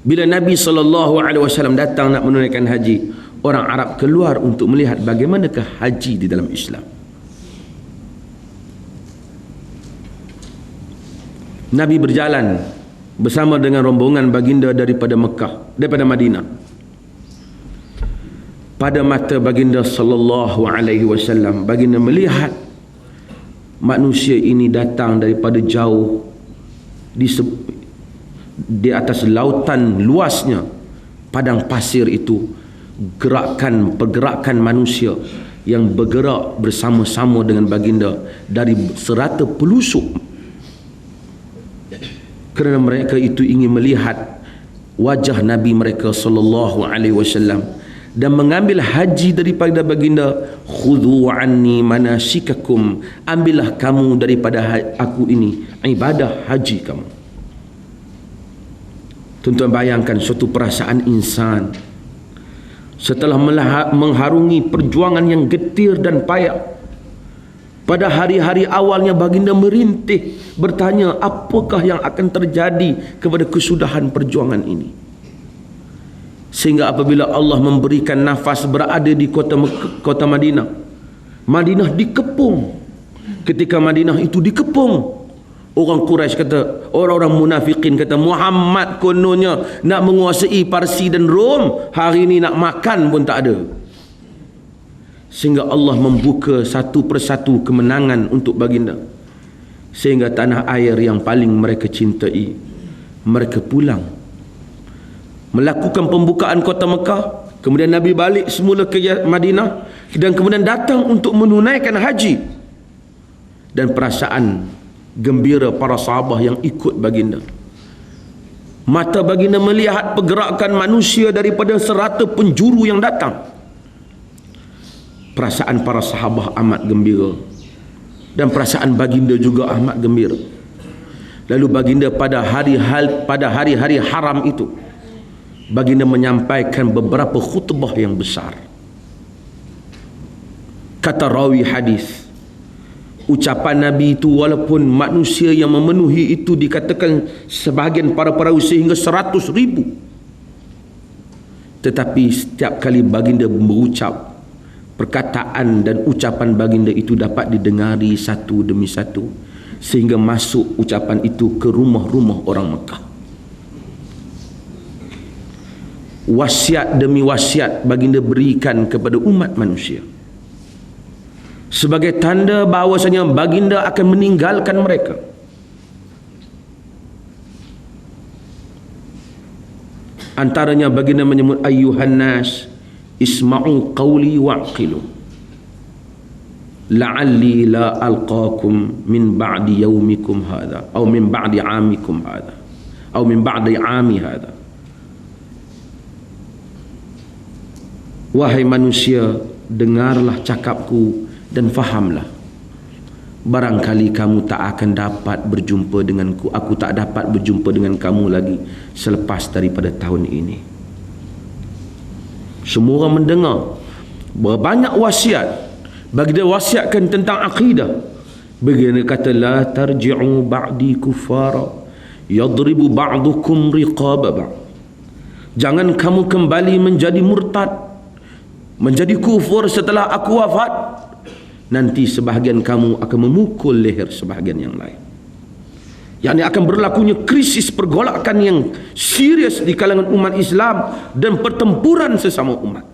bila Nabi SAW datang nak menunaikan haji orang Arab keluar untuk melihat bagaimanakah haji di dalam Islam. Nabi berjalan bersama dengan rombongan baginda daripada Mekah daripada Madinah. Pada mata baginda sallallahu alaihi wasallam baginda melihat manusia ini datang daripada jauh di di atas lautan luasnya padang pasir itu gerakan pergerakan manusia yang bergerak bersama-sama dengan baginda dari serata pelusuk. Kerana mereka itu ingin melihat wajah nabi mereka sallallahu alaihi wasallam dan mengambil haji daripada baginda khudhu anni manasikakum ambillah kamu daripada ha- aku ini ibadah haji kamu tuan-tuan bayangkan suatu perasaan insan. Setelah mengharungi perjuangan yang getir dan payah pada hari-hari awalnya baginda merintih bertanya apakah yang akan terjadi kepada kesudahan perjuangan ini? Sehingga apabila Allah memberikan nafas berada di kota kota Madinah Madinah dikepung. Ketika Madinah itu dikepung orang Quraisy kata orang-orang munafikin kata Muhammad kononnya nak menguasai Parsi dan Rom hari ini nak makan pun tak ada. Sehingga Allah membuka satu persatu kemenangan untuk baginda. Sehingga tanah air yang paling mereka cintai mereka pulang. Melakukan pembukaan kota Mekah kemudian Nabi balik semula ke Madinah dan kemudian datang untuk menunaikan haji. Dan perasaan gembira para sahabat yang ikut baginda. Mata baginda melihat pergerakan manusia daripada serata penjuru yang datang. Perasaan para sahabat amat gembira. Dan perasaan baginda juga amat gembira. Lalu baginda pada hari hal pada hari-hari haram itu baginda menyampaikan beberapa khutbah yang besar. Kata rawi hadis ucapan nabi itu walaupun manusia yang memenuhi itu dikatakan sebahagian para perawi sehingga seratus ribu. Tetapi setiap kali baginda berucap perkataan dan ucapan baginda itu dapat didengari satu demi satu sehingga masuk ucapan itu ke rumah-rumah orang Mekah. Wasiat demi wasiat baginda berikan kepada umat manusia sebagai tanda bahawasanya baginda akan meninggalkan mereka. Antaranya baginda menyebut ayyuhan nas isma'u qawli wa'qilu. La'alli la alqakum min ba'di yawmikum hadha atau min ba'di amikum hadha atau min ba'di ami hadha. Wahai manusia, dengarlah cakapku dan fahamlah. Barangkali kamu tak akan dapat berjumpa denganku. Aku tak dapat berjumpa dengan kamu lagi selepas daripada tahun ini. Semua orang mendengar banyak wasiat. Bagi dia wasiatkan tentang akidah. Begini kata la tarji'u ba'di kufara yadribu ba'dukum riqaba ba'd. Jangan kamu kembali menjadi murtad menjadi kufur setelah aku wafat nanti sebahagian kamu akan memukul leher sebahagian yang lain. Yang ini akan berlakunya krisis pergolakan yang serius di kalangan umat Islam dan pertempuran sesama umat